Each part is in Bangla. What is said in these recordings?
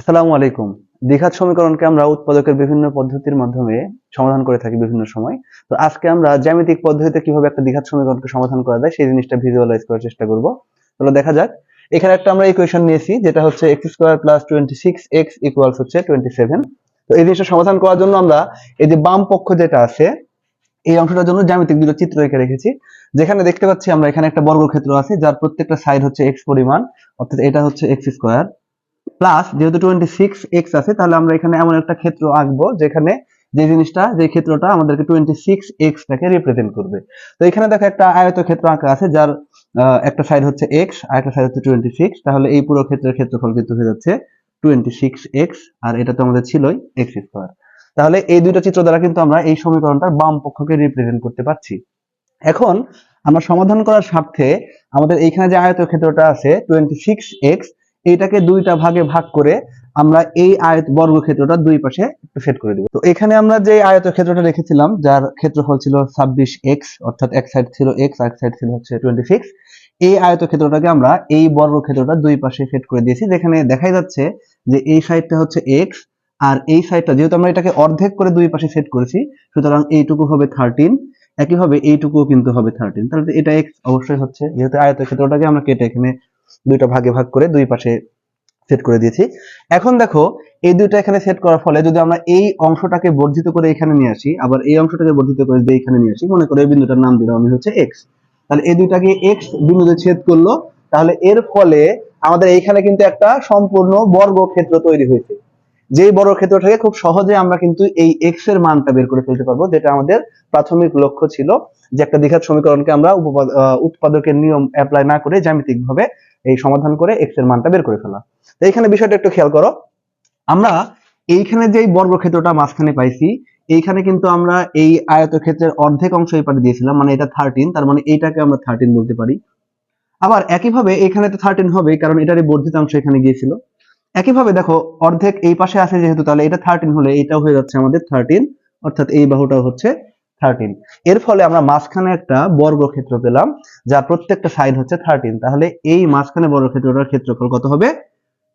আসসালামু আলাইকুম। দ্বিঘাত সমীকরণকে আমরা উৎপাদকের বিভিন্ন পদ্ধতির মাধ্যমে সমাধান করে থাকি বিভিন্ন সময়। তো আজকে আমরা জ্যামিতিক পদ্ধতিতে কীভাবে একটা দ্বিঘাত সমীকরণকে সমাধান করা যায় সেই জিনিসটা ভিজুয়ালাইজ করার চেষ্টা করব। তাহলে দেখা যাক। এখানে একটা আমরা ইকুয়েশন নিয়েছি, যেটা হচ্ছে X square plus twenty six X equals হচ্ছে টোয়েন্টি সেভেন তো এই জিনিসটা সমাধান করার জন্য আমরা এই যে বাম পক্ষ যেটা আছে, এই অংশটার জন্য জ্যামিতিক দুটো চিত্র এঁকে রেখেছি। যেখানে দেখতে পাচ্ছি আমরা এখানে একটা বর্গক্ষেত্র আছে, যার প্রত্যেকটা সাইড হচ্ছে এক্স পরিমাণ, অর্থাৎ এটা হচ্ছে এক্স স্কোয়ার প্লাস যেহেতু টোয়েন্টি সিক্স এক্স আছে, তাহলে আমরা এখানে এমন একটা ক্ষেত্র আঁকবো যেখানে যে জিনিসটা, যে ক্ষেত্রটা আমাদেরকে টোয়েন্টি সিক্স এক্সটাকে রিপ্রেজেন্ট করবে। তো এখানে দেখো একটা আয়ত ক্ষেত্র আঁকা আছে, যার একটা সাইড হচ্ছে এক্স আর একটা সাইড হচ্ছে টোয়েন্টি সিক্স তাহলে এই পুরো ক্ষেত্রের ক্ষেত্রফল কিন্তু হয়ে যাচ্ছে টোয়েন্টি সিক্স এক্স আর এটা তো আমাদের ছিলই এক্স স্কোয়ার তাহলে এই দুইটা চিত্র দ্বারা কিন্তু আমরা এই সমীকরণটার বাম পক্ষকে রিপ্রেজেন্ট করতে পারছি। এখন আমরা সমাধান করার স্বার্থে আমাদের এইখানে যে আয়ত ক্ষেত্রটা আছে টোয়েন্টি সিক্স এক্স এইটাকে দুইটা ভাগে ভাগ করে আমরা এই আয়ত বর্গক্ষেত্রটা দুই পাশে একটু সেট করে দিব। তো এখানে আমরা যে আয়ত ক্ষেত্রটা রেখেছিলাম, যার ক্ষেত্রফল ছিল ছাব্বিশ এক্স অর্থাৎ এক সাইড ছিল এক্স আর এক সাইড ছিল হচ্ছে টোয়েন্টি সিক্স এই আয়ত ক্ষেত্রটাকে আমরা এই বর্গক্ষেত্রটা দুই পাশে সেট করে দিয়েছি। যেখানে দেখাই যাচ্ছে যে এই সাইডটা হচ্ছে এক্স আর এই সাইডটা যেহেতু আমরা এটাকে অর্ধেক করে দুই পাশে সেট করেছি, সুতরাং এইটুকু হবে থার্টিন একইভাবে এইটুকুও কিন্তু হবে থার্টিন তাহলে এটা এক্স অবশ্যই হচ্ছে, যেহেতু আয়ত ক্ষেত্রটাকে আমরা কেটে এখানে দুইটা ভাগে ভাগ করে দুই পাশে সেট করে দিয়েছি। এখন দেখো, এই দুইটা এখানে সেট করার ফলে যদি আমরা এই অংশটাকে বর্ধিত করে এখানে নিয়ে আসি, আবার এই অংশটাকে বর্ধিত করে যদি এখানে নিয়ে আসি, মনে করো এই বিন্দুটার নাম দিলাম আমি হচ্ছে এক্স তাহলে এই দুইটাকে এক্স বিন্দুতে ছেদ করল, তাহলে এর ফলে আমাদের এইখানে কিন্তু একটা সম্পূর্ণ বর্গক্ষেত্র তৈরি হয়েছে। যেই বর্গক্ষেত্রটাকে খুব সহজে আমরা কিন্তু এই এক্সের মানটা বের করে ফেলতে পারব, যেটা আমাদের প্রাথমিক লক্ষ্য ছিল যে একটা দ্বিঘাত সমীকরণকে আমরা উৎপাদকের নিয়ম অ্যাপ্লাই না করে জ্যামিতিক ভাবে এই সমাধান করে এক্সের মানটা বের করে ফেলা তো এইখানে বিষয়টা একটু খেয়াল করো, আমরা এইখানে যে বর্গক্ষেত্রটা মাঝখানে পাইছি, এইখানে কিন্তু আমরা এই আয়তক্ষেত্রের অর্ধেক অংশ এই পারে দিয়েছিলাম মানে এটা থার্টিন তার মানে এইটাকে আমরা থার্টিন বলতে পারি। আবার একইভাবে এখানে তো থার্টিন হবে কারণ এটারই বর্ধিতাংশ এখানে গিয়েছিল। একইভাবে দেখো, অর্ধেক এই পাশে আছে যেহেতু, তাহলে এটা থার্টিন হলে এটাও হয়ে যাচ্ছে আমাদের থার্টিন অর্থাৎ এই বাহুটাও হচ্ছে থার্টিন এর ফলে আমরা মাঝখানে একটা বর্গক্ষেত্র পেলাম যার প্রত্যেকটা সাইড হচ্ছে থার্টিন তাহলে এই মাঝখানে বর্গক্ষেত্রটার ক্ষেত্রফল কত হবে?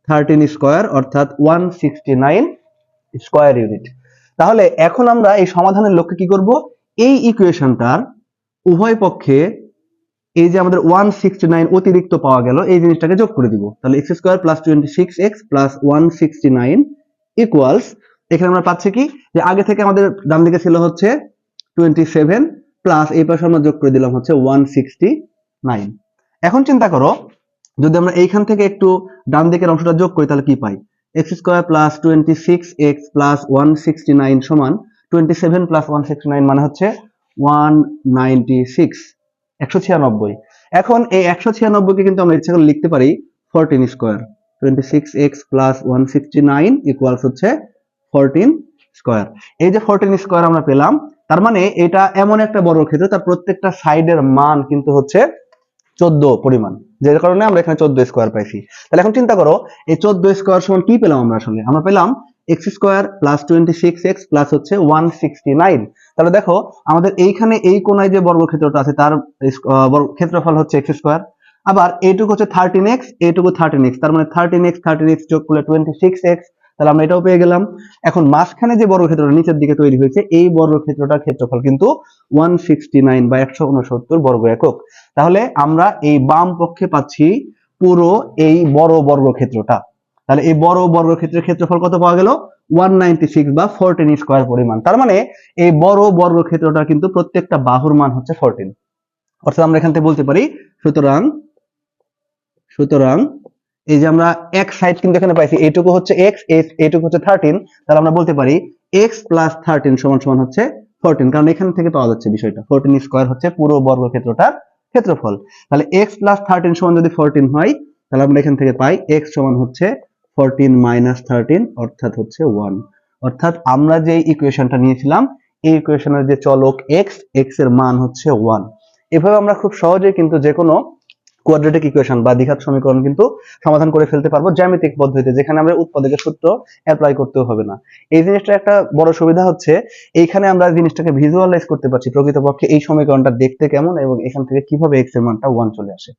থার্টিন স্কোয়ার অর্থাৎ one sixty nine square unit তাহলে এখন আমরা এই সমাধানের লক্ষ্যে কি করব? এই ইকুয়েশনটার উভয় পক্ষে এই যে আমাদের ওয়ান সিক্সটি নাইন অতিরিক্ত পাওয়া গেল, এই জিনিসটাকে যোগ করে দিব। তাহলে x square plus twenty six x plus one sixty nine equals এখানে আমরা পাচ্ছি কি? যে আগে থেকে আমাদের ডান দিকে ছিল হচ্ছে টোয়েন্টি সেভেন প্লাস এই পাশে আমরা যোগ করে দিলাম হচ্ছে ওয়ান সিক্সটি নাইন এখন চিন্তা করো, যদি আমরা এইখান থেকে একটু ডান দিকের অংশটা যোগ করি, তাহলে কি পাই? X square plus twenty six x plus one sixty nine সমান twenty seven plus one sixty nine মানে হচ্ছে ওয়ান নাইনটি সিক্স একশো ছিয়ানব্বই। এখন এই একশো ছিয়ানব্বইকে কিন্তু আমরা ইচ্ছা করে লিখতে পারি fourteen square twenty six x plus one sixty nine equals হচ্ছে ফোরটিন স্কোয়ার এই যে ফোরটিন স্কোয়ার আমরা পেলাম, তার মানে এটা এমন একটা বড় ক্ষেত্র, তার প্রত্যেকটা সাইডের মান কিন্তু হচ্ছে চোদ্দ পরিমাণ। যে কারণে আমরা এখানে চোদ্দ স্কোয়ার পাইছি। তাহলে এখন চিন্তা করো, এই চোদ্দ স্কোয়ার সমান কি পেলাম আমরা আসলে? আমরা পেলাম x square plus twenty six x plus হচ্ছে ওয়ান সিক্সটি নাইন তাহলে দেখো, আমাদের এইখানে এই কোনায় যে বর্গক্ষেত্রটা আছে, তার ক্ষেত্রফল হচ্ছে এক্স স্কোয়ার আবার এইটুকু হচ্ছে থার্টিন এক্স এইটুকু থার্টিন এক্স তার মানে থার্টিন এক্স থার্টিন এক্স যোগ করলে টোয়েন্টি সিক্স এক্স তাহলে আমরা এটাও পেয়ে গেলাম। এখন মাঝখানে যে বর্গক্ষেত্রটা নিচের দিকে তৈরি হয়েছে, এই বর্গক্ষেত্রটার ক্ষেত্রফল কিন্তু ওয়ান সিক্সটি নাইন বা একশো উনসত্তর বর্গ একক। তাহলে আমরা এই বাম পক্ষে পাচ্ছি পুরো এই বড় বর্গক্ষেত্রটা। তাহলে এই বড় বর্গক্ষেত্রের ক্ষেত্রফল কত পাওয়া গেল? ওয়ান বা ফোরটিন স্কোয়ার পরিমাণ। তার মানে এই বড় বর্গক্ষেত্রটা কিন্তু প্রত্যেকটা বাহুর মান হচ্ছে ফোরটিন অর্থাৎ আমরা এখান থেকে বলতে পারি, সুতরাং সুতরাং এই যে আমরা এক সাইড কিন্তু এখানে পাইছি, এইটুকু হচ্ছে এক্স এইটুকু হচ্ছে থার্টিন তাহলে আমরা বলতে পারি এক্স প্লাস থার্টিন সমান সমান হচ্ছে ফোরটিন কারণ এখান থেকে পাওয়া যাচ্ছে বিষয়টা। ফোরটিন স্কোয়ার হচ্ছে পুরো বর্গ বর্গক্ষেত্রটার ক্ষেত্রফল। তাহলে এক্স প্লাস থার্টিন সমান যদি ফোরটিন হয়, তাহলে আমরা এখান থেকে পাই এক্স সমান হচ্ছে ফোরটিন মাইনাস থার্টিন অর্থাৎ হচ্ছে ওয়ান অর্থাৎ আমরা যে ইকুয়েশনটা নিয়েছিলাম, এই ইকুয়েশনের যে চলক এক্স এক্সের মান হচ্ছে ওয়ান এভাবে আমরা খুব সহজেই কিন্তু যে কোনো কোয়াড্রেটিক ইকুয়েশন বা দ্বিঘাত সমীকরণ কিন্তু সমাধান করে ফেলতে পারব জ্যামিতিক পদ্ধতিতে, যেখানে আমরা উৎপাদকের সূত্র অ্যাপ্লাই করতেও হবে না। এই জিনিসটা একটা বড় সুবিধা হচ্ছে, এইখানে আমরা জিনিসটাকে ভিজুয়ালাইজ করতে পারছি প্রকৃতপক্ষে এই সমীকরণটা দেখতে কেমন এবং এখান থেকে কীভাবে এক্সের মানটা ওয়ান চলে আসে।